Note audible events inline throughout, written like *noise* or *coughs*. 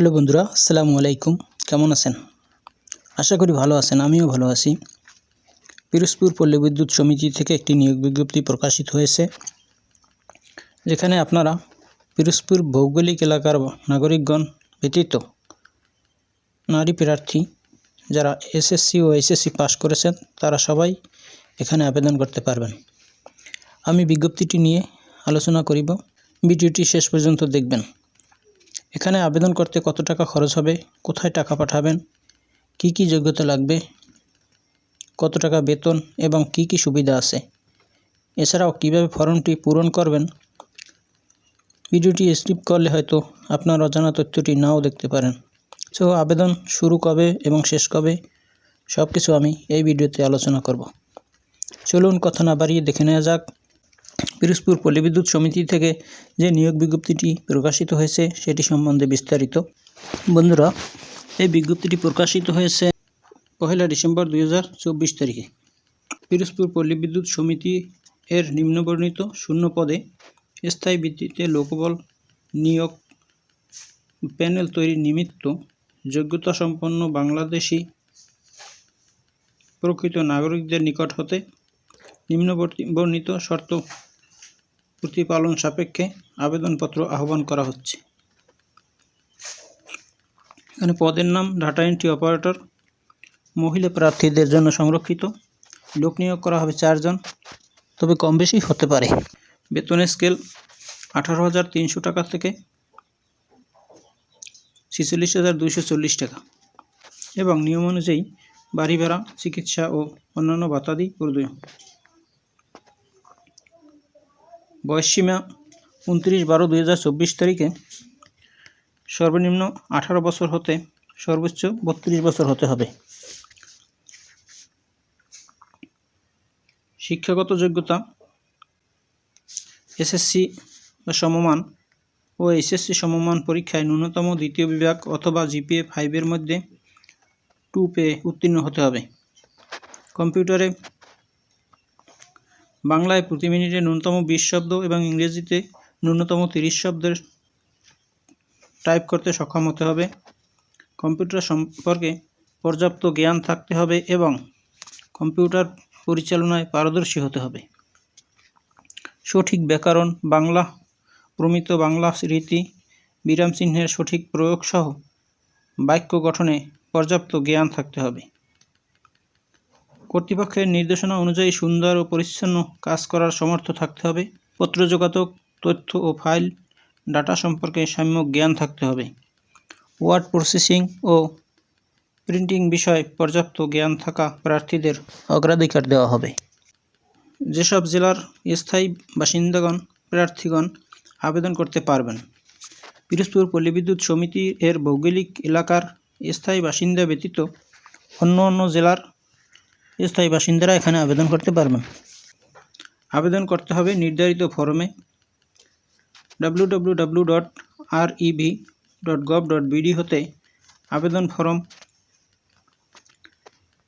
Hello বন্ধুরা, আসসালামু আলাইকুম। কেমন আছেন? আশা করি ভালো আছেন, আমিও ভালো আছি। পিরোজপুর পল্লী বিদ্যুৎ সমিতি থেকে একটি নিয়োগ বিজ্ঞপ্তি প্রকাশিত হয়েছে, যেখানে আপনারা পিরোজপুর ভৌগোলিক এলাকার নাগরিকগণ ব্যতীত নারী প্রার্থী যারা এসএসসি ও এসএসসি পাশ করেছেন, তারা সবাই এখানে আবেদন করতে পারবেন। আমি বিজ্ঞপ্তিটি নিয়ে আলোচনা করিব, ভিডিওটি শেষ পর্যন্ত দেখবেন। এখানে আবেদন করতে কত টাকা খরচ হবে? কোথায় টাকা পাঠাবেন? কি কি যোগ্যতা লাগবে? কত টাকা বেতন এবং কি কি সুবিধা আছে? এছাড়াও কীভাবে ফর্মটি পূরণ করবেন? ভিডিওটি স্কিপ করলে হয়তো আপনার অজানা তথ্যটি নাও দেখতে পারেন। সো, আবেদন শুরু কবে এবং শেষ কবে? সব কিছু আমি এই ভিডিওতে আলোচনা করব। চলুন কথা না বাড়িয়ে দেখে নেওয়া যাক। পিরোজপুর পল্লীবিদ্যুৎ সমিতি থেকে যে নিয়োগ বিজ্ঞপ্তিটি প্রকাশিত হয়েছে, সেটি সম্বন্ধে বিস্তারিত। বন্ধুরা, এই বিজ্ঞপ্তিটি প্রকাশিত হয়েছে পহেলা ডিসেম্বর দুই হাজার চব্বিশ তারিখে। পিরোজপুর পল্লীবিদ্যুৎ সমিতি এর নিম্নবর্ণিত শূন্য পদে স্থায়ী ভিত্তিতে লোকবল নিয়োগ প্যানেল তৈরির নিমিত্ত যোগ্যতা সম্পন্ন বাংলাদেশি প্রকৃত নাগরিকদের নিকট হতে নিম্নবর্তী বর্ণিত শর্ত প্রতিপালন সাপেক্ষে আবেদনপত্র আহ্বান করা হচ্ছে। এখানে পদের নাম, ডাটা এন্ট্রি অপারেটর মহিলা প্রার্থীদের জন্য সংরক্ষিত, লোক নিয়োগ করা হবে চারজন, তবে কম বেশি হতে পারে। বেতনের স্কেল আঠারো হাজার তিনশো টাকা থেকে ছেচল্লিশ হাজার দুইশো চল্লিশ টাকা এবং নিয়ম অনুযায়ী বাড়ি ভাড়া, চিকিৎসা ও অন্যান্য ভাতাদি প্রদান বয়সসীমা উনত্রিশ বারো দুই তারিখে। সর্বনিম্ন আঠারো বছর হতে সর্বোচ্চ বত্রিশ বছর হতে হবে। শিক্ষাগত যোগ্যতা, এসএসসি সমমান ও এসএসসি সমমান পরীক্ষায় ন্যূনতম দ্বিতীয় বিভাগ অথবা জিপিএ ফাইভের মধ্যে টু পেয়ে উত্তীর্ণ হতে হবে। কম্পিউটারে বাংলায় প্রতি মিনিটে ন্যূনতম বিশ শব্দ এবং ইংরেজিতে ন্যূনতম তিরিশ শব্দের টাইপ করতে সক্ষম হতে হবে। কম্পিউটার সম্পর্কে পর্যাপ্ত জ্ঞান থাকতে হবে এবং কম্পিউটার পরিচালনায় পারদর্শী হতে হবে। সঠিক ব্যাকরণ, বাংলা, প্রমিত বাংলা রীতি, বিরাম চিহ্নের সঠিক প্রয়োগসহ বাক্য গঠনে পর্যাপ্ত জ্ঞান থাকতে হবে। কর্তৃপক্ষের নির্দেশনা অনুযায়ী সুন্দর ও পরিচ্ছন্ন কাজ করার সমর্থ থাকতে হবে। পত্র যোগাযোগ তথ্য ও ফাইল, ডাটা সম্পর্কে সাম্যক জ্ঞান থাকতে হবে। ওয়ার্ড প্রসেসিং ও প্রিন্টিং বিষয়ে পর্যাপ্ত জ্ঞান থাকা প্রার্থীদের অগ্রাধিকার দেওয়া হবে। যেসব জেলার স্থায়ী বাসিন্দাগণ, প্রার্থীগণ আবেদন করতে পারবেন। পিরোজপুর পল্লীবিদ্যুৎ সমিতি এর ভৌগোলিক এলাকার স্থায়ী বাসিন্দা ব্যতীত অন্য অন্য জেলার স্থায়ী বাসিন্দারা এখানে আবেদন করতে পারবেন আবেদন করতে হবে নির্ধারিত ফরমে W dot R dot gov dot হতে আবেদন ফর্ম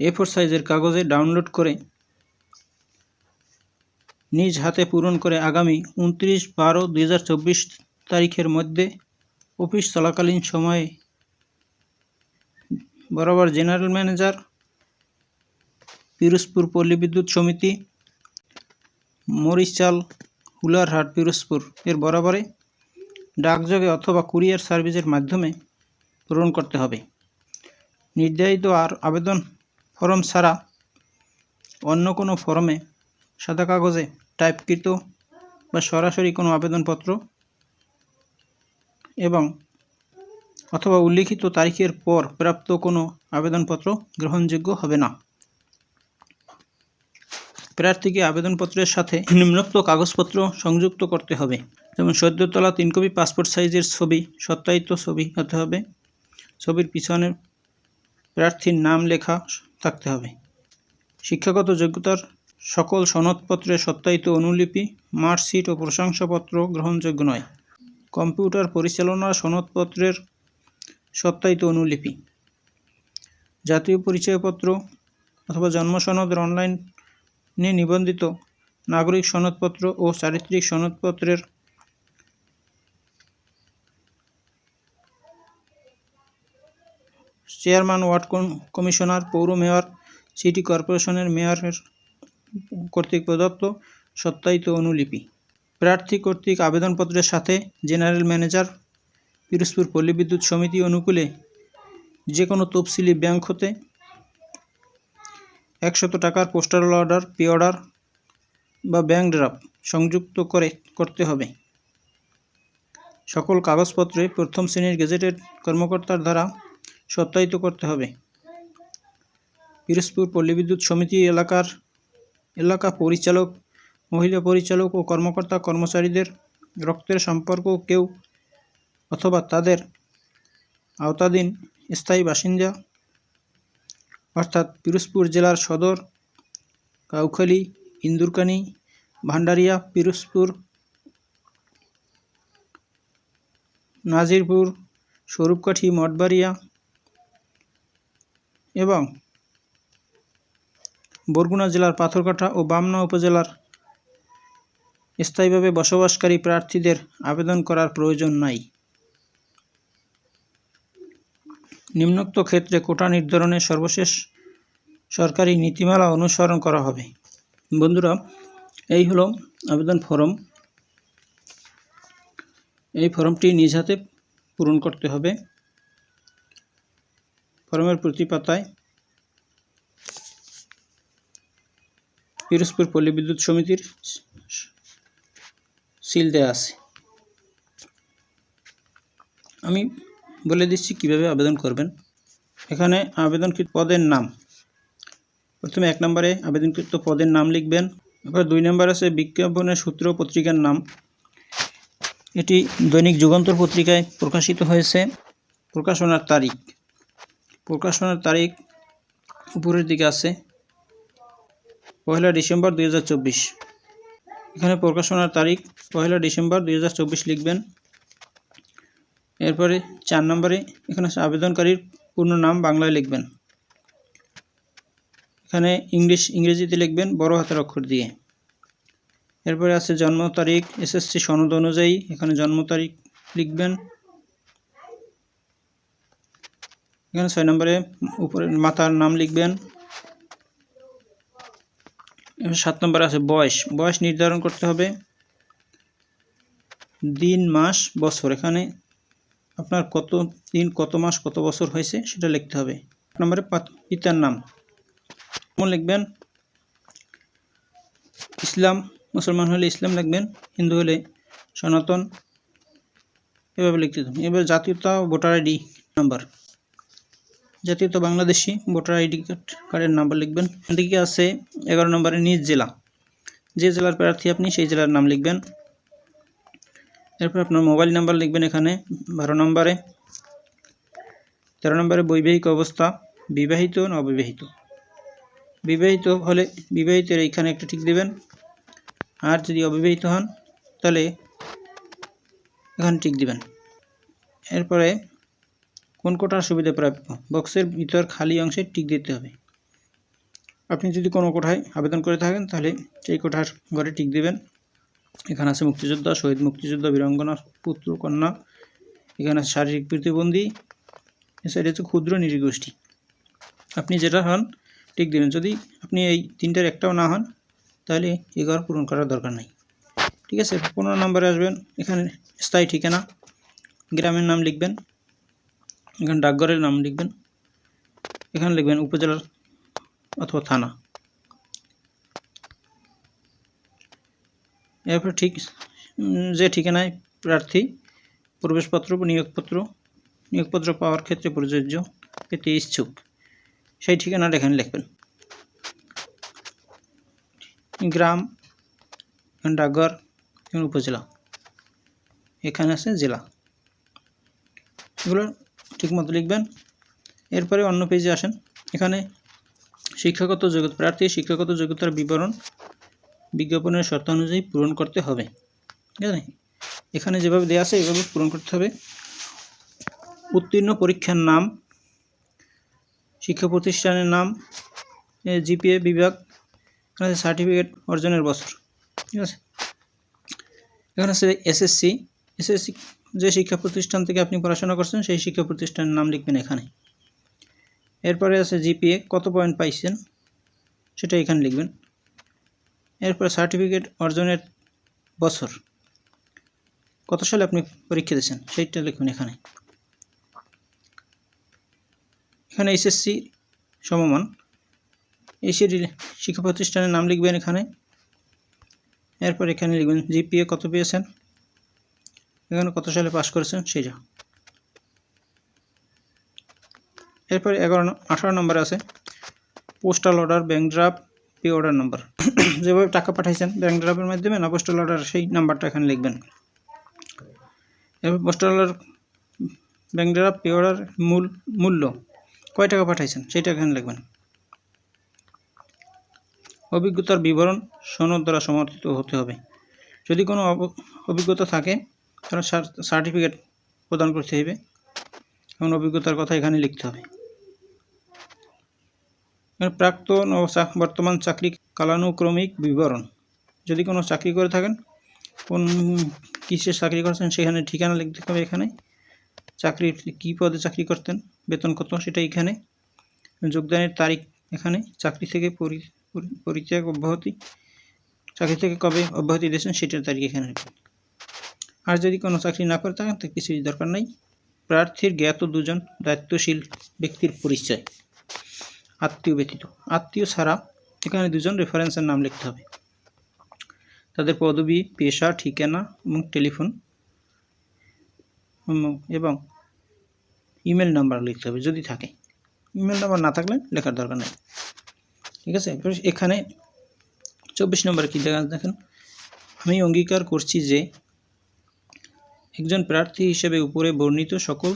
এ ফোর সাইজের কাগজে ডাউনলোড করে নিজ হাতে পূরণ করে আগামী উনত্রিশ বারো দুই তারিখের মধ্যে অফিস চলাকালীন সময়ে বরাবর জেনারেল ম্যানেজার পিরোজপুর পল্লী বিদ্যুৎ সমিতি মরিচাল হুলারহাট, পিরোজপুর। এর বরাবরে ডাকযোগে অথবা কুরিয়ার সার্ভিসের মাধ্যমে পূরণ করতে হবে। নির্ধারিত আর আবেদন ফর্ম ছাড়া অন্য কোনো ফরমে সাদা কাগজে টাইপকৃত বা সরাসরি কোনো আবেদনপত্র এবং অথবা উল্লিখিত তারিখের পর প্রাপ্ত কোনো আবেদনপত্র গ্রহণযোগ্য হবে না। প্রার্থীকে আবেদনপত্রের সাথে নিম্নোক্ত কাগজপত্র সংযুক্ত করতে হবে। যেমন সদ্য তোলা তিন কপি পাসপোর্ট সাইজের ছবি, সত্যায়িত ছবি হতে হবে। ছবির পিছনে প্রার্থীর নাম লেখা থাকতে হবে। শিক্ষাগত যোগ্যতার সকল সনদপত্রের সত্যায়িত অনুলিপি, মার্কশিট ও প্রশংসাপত্র গ্রহণযোগ্য নয়। কম্পিউটার পরিচালনার সনদপত্রের সত্যায়িত অনুলিপি। জাতীয় পরিচয়পত্র অথবা জন্ম অনলাইনে নিবন্ধিত নাগরিক সনদপত্র ও চারিত্রিক সনদপত্রের চেয়ারম্যান, ওয়ার্ড কমিশনার, পৌর মেয়র, সিটি কর্পোরেশনের মেয়রের কর্তৃক প্রদত্ত সত্যায়িত অনুলিপি। প্রার্থী কর্তৃক আবেদনপত্রের সাথে জেনারেল ম্যানেজার, পিরোজপুর পল্লী বিদ্যুৎ সমিতি অনুকূলে যে কোনো তফসিলি ব্যাংক হতে একশত টাকার পোস্টাল অর্ডার পে অর্ডার বা ব্যাংক ড্রাফট সংযুক্ত করে করতে হবে। সকল কাগজপত্রে প্রথম শ্রেণির গেজেটেড কর্মকর্তার দ্বারা সত্যায়িত করতে হবে। পিরোজপুর পল্লী বিদ্যুৎ সমিতি এলাকার এলাকা পরিচালক, মহিলা পরিচালক ও কর্মকর্তা কর্মচারীদের রক্তের সম্পর্ক কেউ অথবা তাদের আওতাধীন স্থায়ী বাসিন্দা অর্থাৎ পিরোজপুর জেলার সদর কাউখালী, ইন্দুরকানি ভান্ডারিয়া পিরোজপুর, নাজিরপুর, স্বরূপকাঠি, মঠবাড়িয়া এবং বরগুনা জেলার পাথরকাটা ও বামনা উপজেলার স্থায়ীভাবে বসবাসকারী প্রার্থীদের আবেদন করার প্রয়োজন নাই। নিম্নোক্ত ক্ষেত্রে কোটা নির্ধারণের সর্বশেষ সরকারি নীতিমালা অনুসরণ করা হবে বন্ধুরা এই হলো আবেদন ফর্ম এই ফর্মটি নিজ হাতে পূরণ করতে হবে ফর্মের প্রতি পাতায় পিরোজপুর পল্লী বিদ্যুৎ সমিতির সিল দেওয়া আছে আমি বলে দিচ্ছি কীভাবে আবেদন করবেন। এখানে আবেদনকৃত পদের নাম। প্রথমে এক নম্বরে আবেদনকৃত পদের নাম লিখবেন। এবার দুই নম্বর আছে বিজ্ঞাপনের সূত্র পত্রিকার নাম। এটি দৈনিক যুগান্তর পত্রিকায় প্রকাশিত হয়েছে। প্রকাশনার তারিখ। প্রকাশনার তারিখ উপরের দিকে আছে। পয়লা ডিসেম্বর দুই হাজার চব্বিশ। এখানে প্রকাশনার তারিখ পয়লা ডিসেম্বর দুই হাজার চব্বিশ লিখবেন। এরপরে চার নম্বরে এখানে আবেদনকারীর পূর্ণ নাম বাংলায় লিখবেন। এখানে ইংলিশ, ইংরেজিতে লিখবেন, বড় হাতের অক্ষর দিয়ে। এরপরে আছে জন্ম তারিখ, এসএসসি সনদ অনুযায়ী এখানে জন্ম তারিখ লিখবেন। এখানে ছয় নম্বরে উপরে মাতার নাম লিখবেন। সাত নম্বরে আছে বয়স। বয়স নির্ধারণ করতে হবে। দিন, মাস, বছর। এখানে আপনার কত দিন, কত মাস, কত বছর হয়েছে সেটা লিখতে হবে। নম্বরে পিতার নাম। লিখবেন, ইসলাম, মুসলমান হলে ইসলাম লিখবেন, হিন্দু হলে সনাতন। এভাবে লিখতে হবে। এবার জাতীয়তা ভোটার আইডি নাম্বার। জাতীয়তা বাংলাদেশি ভোটার আইডি কার্ডের নাম্বার লিখবেন। এদিকে আছে এগারো নম্বরে নিজ জেলা। যে জেলার প্রার্থী আপনি, সেই জেলার নাম লিখবেন। এরপর আপনার মোবাইল নাম্বার লিখবেন এখানে, বারো নম্বরে। তেরো নম্বরে বৈবাহিক অবস্থা, বিবাহিত না অবিবাহিত বিবাহিত হলে বিবাহিতের এইখানে একটা ঠিক দেবেন। আর যদি অবিবাহিত হন, তাহলে এখানে ঠিক দিবেন। এরপরে কোন কোটার সুবিধা প্রাপ্য? বক্সের ভিতর খালি অংশে টিক দিতে হবে। আপনি যদি কোনো কোঠায় আবেদন করে থাকেন, তাহলে সেই কোঠার ঘরে টিক দিবেন। এখানে আছে মুক্তিযোদ্ধা, শহীদ মুক্তিযোদ্ধা, বীরাঙ্গনা, পুত্র, কন্যা, এখানে আছে শারীরিক প্রতিবন্ধী এছাড়া হচ্ছে ক্ষুদ্র নৃগোষ্ঠী আপনি যেটা হন, ঠিক দিবেন। যদি আপনি এই তিনটার একটাও না হন, তাহলে এই ঘর পূরণ করার দরকার নাই। ঠিক আছে? পনেরো নম্বরে আসবেন। এখানে স্থায়ী ঠিকানা, গ্রামের নাম লিখবেন। এখানে ডাকঘরের নাম লিখবেন। এখানে লিখবেন উপজেলার অথবা থানা। এরপর ঠিক যে ঠিকানায় প্রার্থী, প্রবেশপত্র নিয়োগপত্র নিয়োগপত্র পাওয়ার ক্ষেত্রে প্রযোজ্য, পেতে ইচ্ছুক, সেই ঠিকানাটা এখানে লিখবেন। গ্রাম, ডাকঘর উপজেলা। এখানে আছে জেলা। এগুলো ঠিকমতো লিখবেন। এরপরে অন্য পেজে আসেন। এখানে শিক্ষাগত যোগ্যতা প্রার্থী, শিক্ষাগত যোগ্যতার বিবরণ বিজ্ঞাপনের শর্ত অনুযায়ী পূরণ করতে হবে। ঠিক আছে? এখানে যেভাবে দেওয়া আছে, এভাবে পূরণ করতে হবে। উত্তীর্ণ পরীক্ষার নাম, শিক্ষা প্রতিষ্ঠানের নাম জিপিএ বিভাগ এখানে সার্টিফিকেট অর্জনের বছর, ঠিক আছে? এখানে আছে এসএসসি। এসএসসি যে শিক্ষা প্রতিষ্ঠান থেকে আপনি পড়াশোনা করছেন, সেই শিক্ষা প্রতিষ্ঠানের নাম লিখবেন এখানে। এরপরে আছে জিপিএ, কত পয়েন্ট পাইছেন? সেটা এখানে লিখবেন। এরপরে সার্টিফিকেট অর্জনের বছর। কত সালে আপনি পরীক্ষা দিয়েছেন? সেইটা লিখবেন এখানে। এখানে এসএসসি সমমান। এসির শিক্ষা প্রতিষ্ঠানের নাম লিখবেন এখানে। এরপর এখানে লিখবেন জিপিএ কত পেয়েছেন? এখানে কত সালে পাস করেছেন? সেইটা। এরপরে এগারো আঠারো নম্বর আছে, postal order, bank draft pay order number. *coughs* যেভাবে টাকা পাঠাইছেন ব্যাংক ড্রাফের মাধ্যমে না পোস্টাল অর্ডার সেই নাম্বারটা এখানে লিখবেন। এরপর postal order bank draft pay order মূল, মূল্য, কয় টাকা পাঠাইছেন, সেটা এখানে লিখবেন। অভিজ্ঞতার বিবরণ সনদ দ্বারা সমর্থিত হতে হবে। যদি কোনো অভিজ্ঞতা থাকে, তাহলে সার্টিফিকেট প্রদান করতে হবে এবং অভিজ্ঞতার কথা এখানে লিখতে হবে। প্রাক্তন ও বর্তমান চাকরি কালানুক্রমিক বিবরণ। যদি কোনো চাকরি করে থাকেন, কোন কিসের চাকরি করছেন সেখানে ঠিকানা লিখতে হবে এখানে। চাকরির কী পদে চাকরি করতেন, বেতন কত, সেটা এখানে। যোগদানের তারিখ এখানে। চাকরি থেকে পরি- পরি- পরিত্যাগ অব্যাহতি। চাকরি থেকে কবে অব্যাহতি দিয়েছেন সেটার তারিখ এখানে আর যদি কোনো চাকরি না করে থাকেন তো কিছুই দরকার নাই। প্রার্থীর জ্ঞাত দুজন দায়িত্বশীল ব্যক্তির পরিচয়। আত্মীয় ব্যতীত। আত্মীয় ছাড়া এখানে দুজন রেফারেন্সের নাম লিখতে হবে। তাদের পদবি, পেশা, ঠিকানা এবং টেলিফোন এবং ইমেল নাম্বার লিখতে হবে যদি থাকে। ইমেল নাম্বার না থাকলে লেখার দরকার নেই। ঠিক আছে? এখানে চব্বিশ নম্বরে কী দেখা দেখেন? আমি অঙ্গীকার করছি যে একজন প্রার্থী হিসেবে উপরে বর্ণিত সকল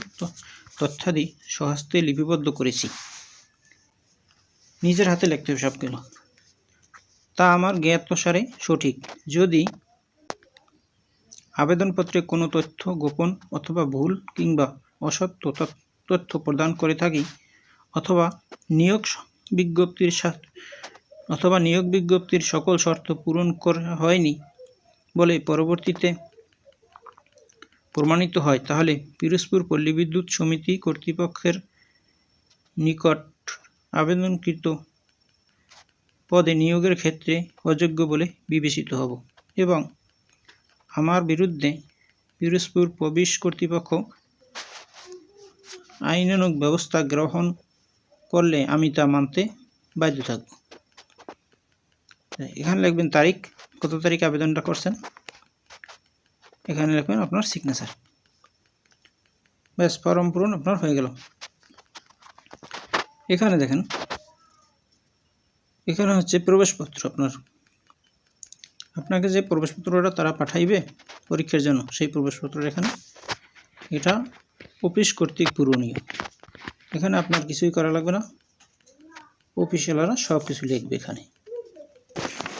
তথ্যাদি স্বহস্তে লিপিবদ্ধ করেছি। নিজের হাতে লিখতে হবে সবগুলো তা আমার জ্ঞাতসারে সঠিক। যদি আবেদনপত্রে কোনো তথ্য গোপন অথবা ভুল কিংবা অসত্য তথ্য- প্রদান করে থাকি, অথবা নিয়োগ বিজ্ঞপ্তির অথবা নিয়োগ বিজ্ঞপ্তির সকল শর্ত পূরণ করা হয়নি বলে পরবর্তীতে প্রমাণিত হয়, তাহলে পিরোজপুর পল্লী বিদ্যুৎ সমিতি কর্তৃপক্ষের নিকট আবেদনকৃত পদে নিয়োগের ক্ষেত্রে অযোগ্য বলে বিবেচিত হব এবং আমার বিরুদ্ধে পিরোজপুর প্রবেশ কর্তৃপক্ষ আইনানুগ ব্যবস্থা গ্রহণ করলে আমি তা মানতে বাধ্য থাকব। এখানে লিখবেন তারিখ, কত তারিখে আবেদনটা করছেন? এখানে লিখবেন আপনার সিগনেচার ব্যাস, ফর্ম পূরণ আপনার হয়ে গেল। এখানে দেখেন। এখানে হচ্ছে প্রবেশপত্র আপনার। আপনাকে যে প্রবেশপত্রটা তারা পাঠাইবে পরীক্ষার জন্য, সেই প্রবেশপত্র এখানে। এটা অফিস কর্তৃক পূরণীয়। এখানে আপনার কিছুই করা লাগবে না। অফিসিয়ালরা সব কিছু লিখবে এখানে।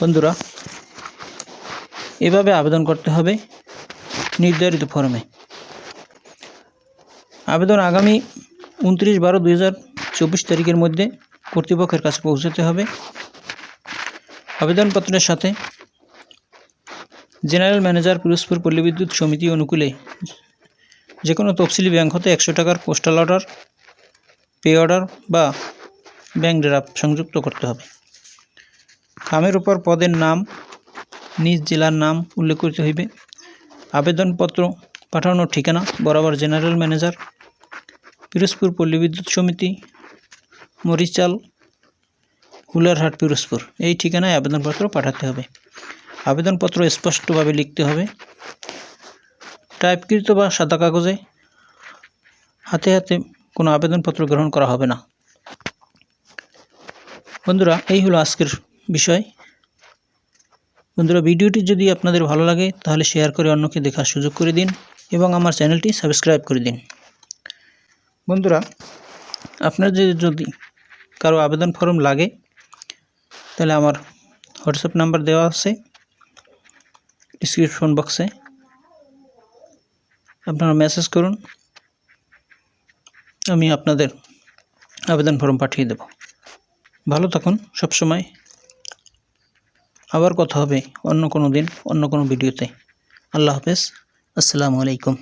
বন্ধুরা, এভাবে আবেদন করতে হবে নির্ধারিত ফর্মে। আবেদন আগামী উনত্রিশ বারো দুই হাজার চব্বিশ তারিখের মধ্যে কর্তৃপক্ষের কাছে পৌঁছাতে হবে। আবেদনপত্রের সাথে জেনারেল ম্যানেজার পিরোজপুর পল্লী বিদ্যুৎ সমিতি অনুকূলে যে কোনো তফসিলি ব্যাংক হতে একশো টাকার পোস্টাল অর্ডার, পে অর্ডার বা ব্যাংক ড্রাফট সংযুক্ত করতে হবে। খামের উপর পদের নাম, নিজ জেলার নাম উল্লেখ করতে হইবে। আবেদনপত্র পাঠানোর ঠিকানা বরাবর জেনারেল ম্যানেজার পিরোজপুর পল্লী বিদ্যুৎ সমিতি মরিচাল, হুলারহাট, পিরোজপুর। এই ঠিকানায় আবেদনপত্র পাঠাতে হবে। আবেদনপত্র স্পষ্টভাবে লিখতে হবে। টাইপকৃত বা সাদা কাগজে হাতে হাতে কোনো আবেদনপত্র গ্রহণ করা হবে না। বন্ধুরা, এই হলো আজকের বিষয়। বন্ধুরা, ভিডিওটি যদি আপনাদের ভালো লাগে, তাহলে শেয়ার করে অন্যকে দেখার সুযোগ করে দিন এবং আমার চ্যানেলটি সাবস্ক্রাইব করে দিন। বন্ধুরা, আপনার যদি কারও আবেদন ফর্ম লাগে, তাহলে আমার হোয়াটসঅ্যাপ নাম্বার দেওয়া আছে ডিসক্রিপশন বক্সে। আপনারা মেসেজ করুন, আমি আপনাদের আবেদন ফর্ম পাঠিয়ে দেব। ভালো থাকুন সবসময় আবার কথা হবে অন্য কোনো দিন, অন্য কোনো ভিডিওতে। আল্লাহ হাফেজ, আসসালামু আলাইকুম।